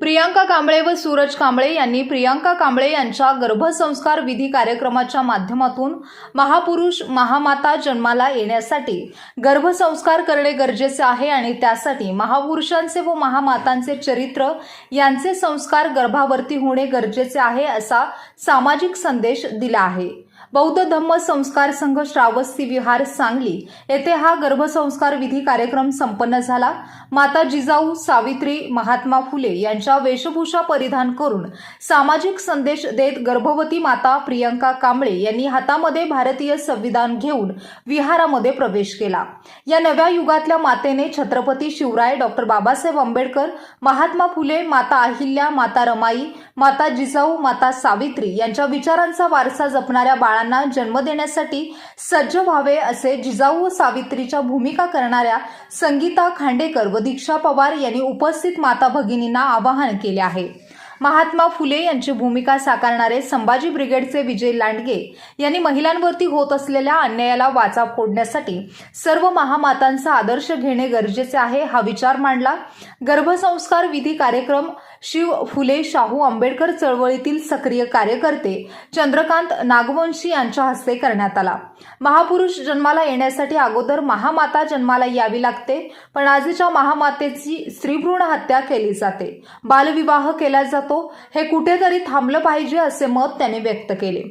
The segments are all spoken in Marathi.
प्रियांका कांबळे व सूरज कांबळे यांनी प्रियांका कांबळे यांच्या गर्भसंस्कार विधी कार्यक्रमाच्या माध्यमातून महापुरुष महामाता जन्माला येण्यासाठी गर्भसंस्कार करणे गरजेचे आहे आणि त्यासाठी महापुरुषांचे व महामातांचे चरित्र यांचे संस्कार गर्भावरती होणे गरजेचे आहे असा सामाजिक संदेश दिला आहे. बौद्ध धम्म संस्कार संघ श्रावस्ती विहार सांगली येथे हा गर्भसंस्कार विधी कार्यक्रम संपन्न झाला. माता जिजाऊ सावित्री महात्मा फुले यांच्या वेशभूषा परिधान करून सामाजिक संदेश देत गर्भवती माता प्रियंका कांबळे यांनी हातामध्ये भारतीय संविधान घेऊन विहारामध्ये प्रवेश केला. या नव्या युगातल्या मातेने छत्रपती शिवराय डॉक्टर बाबासाहेब आंबेडकर महात्मा फुले माता अहिल्या माता रमाई माता जिजाऊ माता सावित्री यांच्या विचारांचा वारसा जपणाऱ्या बाळांना जन्म देण्यासाठी सज्ज व्हावे असे जिजाऊ सावित्रीच्या भूमिका करणाऱ्या संगीता खांडेकर व दीक्षा पवार यांनी उपस्थित माता भगिनींना आवाहन केले आहे. महात्मा फुले यांची भूमिका साकारणारे संभाजी ब्रिगेडचे विजय लांडगे यांनी महिलांवरती होत असलेल्या अन्यायाला वाचा फोडण्यासाठी सर्व महामातांचा आदर्श घेणे गरजेचे आहे हा विचार मांडला. गर्भसंस्कार विधी कार्यक्रम शिव फुले शाहू आंबेडकर चळवळीतील सक्रिय कार्यकर्ते चंद्रकांत नागवंशी यांच्या हस्ते करण्यात आला. महापुरुष जन्माला येण्यासाठी अगोदर महामाता जन्माला यावी लागते पण आजच्या महामातेची स्त्रीभ्रूण हत्या केली जाते. बालविवाह केला जातो हे कुठेतरी थांबलं पाहिजे असे मत त्याने व्यक्त केले.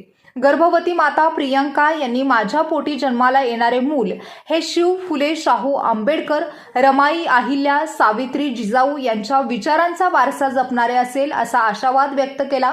गर्भवती माता प्रियंका यांनी माझ्या पोटी जन्माला येणारे मूल हे शिव फुले शाहू आंबेडकर रमाई अहिल्या सावित्री जिजाऊ यांच्या विचारांचा वारसा जपणारे असेल असा आशावाद व्यक्त केला.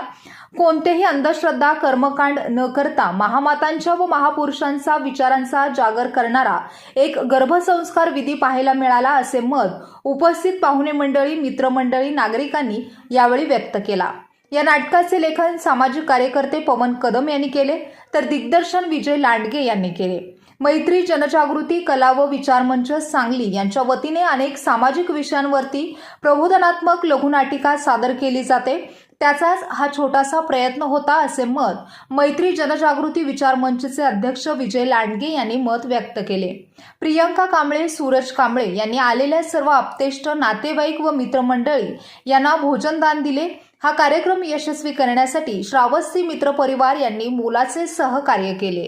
कोणतेही अंधश्रद्धा कर्मकांड न करता महामातांच्या व महापुरुषांचा विचारांचा जागर करणारा एक गर्भसंस्कार विधी पाहायला मिळाला असे मत उपस्थित पाहुणे मंडळी मित्रमंडळी नागरिकांनी यावेळी व्यक्त केला. या नाटकाचे लेखन सामाजिक कार्यकर्ते पवन कदम यांनी केले तर दिग्दर्शन विजय लांडगे यांनी केले. मैत्री जनजागृती कला व विचार मंच सांगली यांच्या वतीने अनेक सामाजिक विषयांवरती प्रबोधनात्मक लघुनाटिका सादर केली जाते. त्याचाच हा छोटासा प्रयत्न होता असे मत मैत्री जनजागृती विचार मंचचे अध्यक्ष विजय लांडगे यांनी मत व्यक्त केले. प्रियंका कांबळे सूरज कांबळे यांनी आलेल्या सर्व आपतेष्ट नातेवाईक व मित्रमंडळी यांना भोजनदान दिले. हा कार्यक्रम यशस्वी करण्यासाठी श्रावस्ती मित्र परिवार यांनी मोलाचे सहकार्य केले.